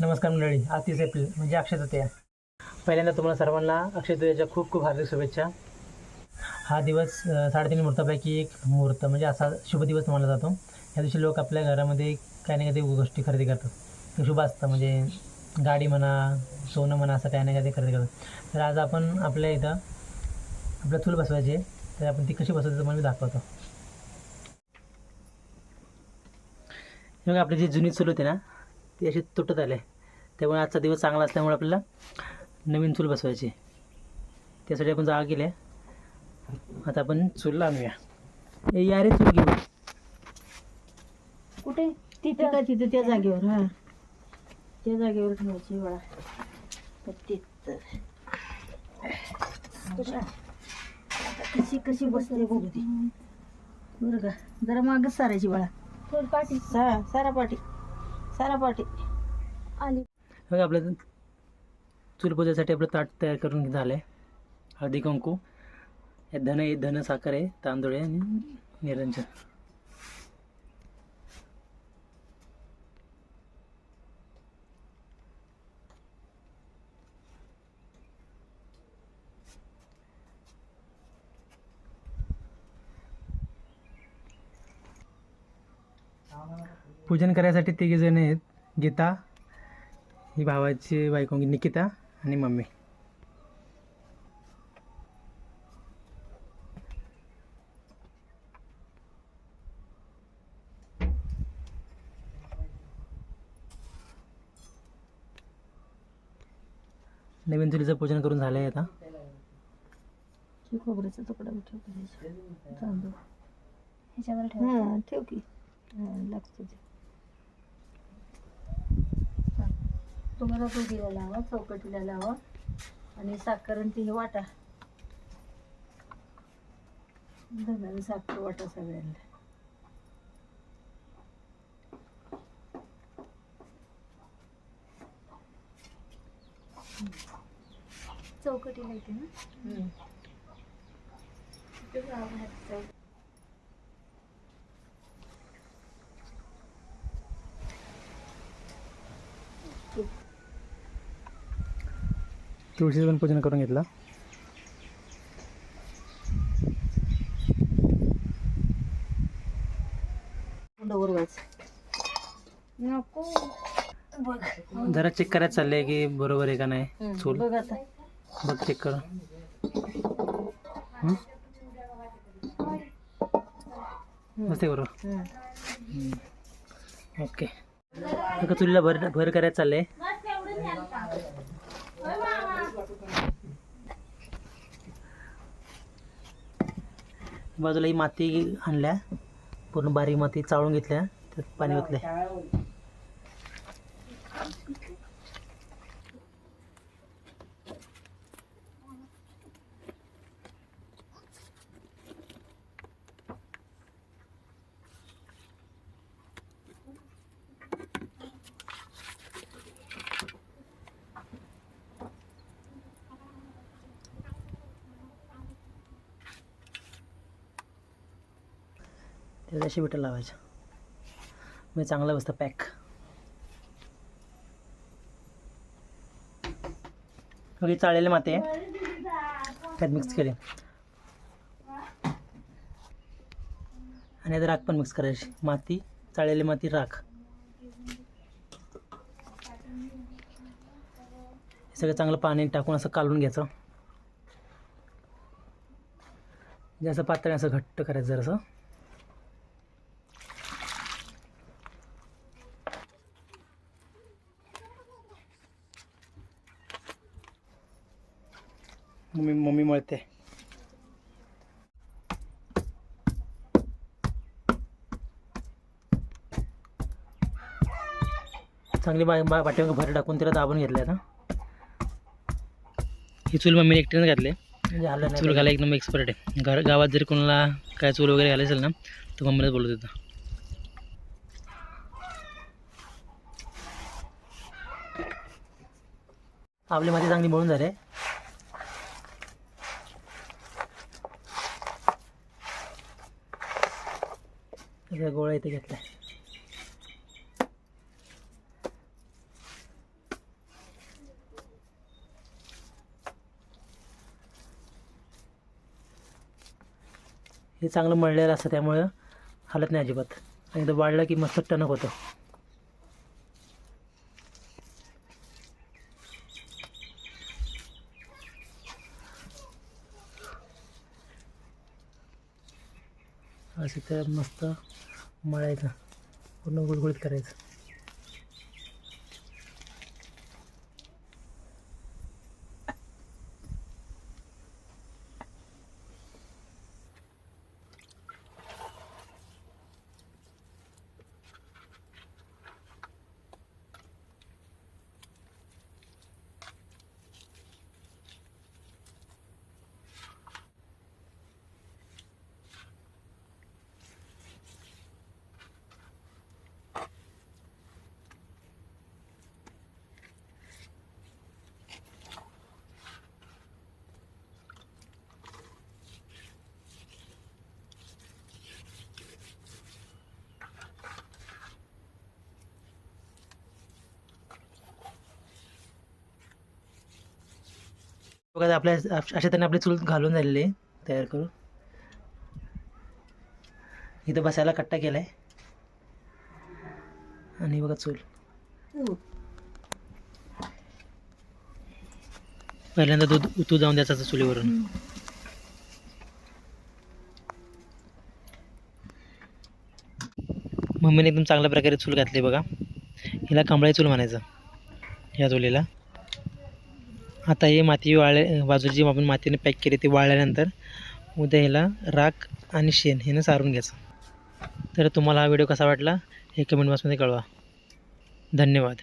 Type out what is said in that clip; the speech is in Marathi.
नमस्कार मंडळी आज तीस एप्रिल म्हणजे अक्षय तृतीया. पहिल्यांदा तुम्हाला सर्वांना अक्षय तृतीयाच्या खूप खूप हार्दिक शुभेच्छा. हा दिवस साडेतीन मुहूर्तापैकी एक मुहूर्त म्हणजे असा शुभ दिवस मानला जातो. या दिवशी लोक आपल्या घरामध्ये काही ना काही गोष्टी खरेदी करतात. ते शुभ असतं म्हणजे गाडी म्हणा सोनं म्हणा असं काही ना काही खरेदी करतात. तर आज आपण आपल्या इथं आपल्या चूल बसवायची तर आपण ती कशी बसवायची तुम्हाला मी दाखवतो. बघा आपली जी जुनी चूल होती ना ती अशी तुटत आली. त्यामुळे आजचा दिवस चांगला असल्यामुळे आपल्याला नवीन चूल बसवायची. त्यासाठी आपण जागा केली आहे. आता आपण चूल आणूया. ए या रे चूल घेऊ कुठे? तिथं. का तिथं? त्या जागेवर हा. त्या जागेवर ठेवायची वळा तिथं. कशी? कशी बसते बघू ती. बरं का? जरा मागच सारायची वळा पाठी. सा सारा पाठी. सारा पाठी. आली. बघा आपलं चूल पूजेसाठी आपलं ताट तयार करून झालं आहे हळदी कुंकू हे धन आहे धन साखर आहे तांदूळ आहे आणि निरंजन. पूजन करायसाठी तिघे जण आहेत. गीता ही भावाची बायको निकिता आणि मम्मी. नवीन चुलीचं पूजन करून झालं आहे आता खोबऱ्याचा तुकडा ठेव तांदूळ. ह्याच्यावर हा ठेव की. लागतं तुम्हाला दोघीला लावा चौकटीला लावा आणि साखर आणि हे वाटा. धनाला साखर वाटा सगळ्यांना. चौकटीला येते ना? तुळशीचं पण पूजन करून घेतलं. जरा चेक करायचं चाललंय की बरोबर आहे का नाही? चूल. बघ आता. बघ चेक कर बरोबर. ओके. चुलीला भर भर करायचं चाललंय. बाजूला ही माती आणल्या. पूर्ण बारीक माती चाळून घेतल्या. त्यात पाणी ओतलंय. त्याला अशी विटं लावायचं. म्हणजे चांगलं बसतं पॅक ओके चाळलेले माते त्यात मिक्स केले. आणि आता राख पण मिक्स करायची. माती चाळलेली माती राख. हे सगळं चांगलं पाणी टाकून असं कालून घ्यायचं. जसं पातळ असं घट्ट करायचं जरासं. मम्मी मम्मी मळते चांगली बा बा पाठीमागे भर टाकून तिला दाबून घेतले आता ही चूल मम्मीने एकटीने घातली. म्हणजे चूल घाला एकदम एक्सपर्ट आहे. घर गावात जरी कोणाला काय चूल वगैरे घालायचं ना तर मम्मीलाच बोलत होतं. आपली माती चांगली मळून झाली. सगळ्या गोळा इथे घेतला हे चांगलं मळलेलं असतं त्यामुळं हलत नाही अजिबात. आणि तो वाढलं की मस्त टणक होतं. असं त्या मस्त मळायचं. पूर्ण गुळगुळीत करायचं. बघा आपल्या अशा त्याने आपली चूल घालून झालेली आहे तयार करू इथं बसायला कट्टा केलाय. आणि बघा चूल. पहिल्यांदा दूध उतू जाऊन द्यायचा असं चुलीवरून. मम्मीने एकदम चांगल्या प्रकारे चूल घातली बघा. हिला कांबळी चूल म्हणायचं ह्या चुलीला. आता हे माती वाळले बाजूची आपण मातीने पॅक केली ती वाळल्यानंतर उद्या ह्याला राख आणि शेण ह्यानं सारून घ्यायचं. तर तुम्हाला हा व्हिडिओ कसा वाटला हे कमेंट बॉक्समध्ये कळवा. धन्यवाद.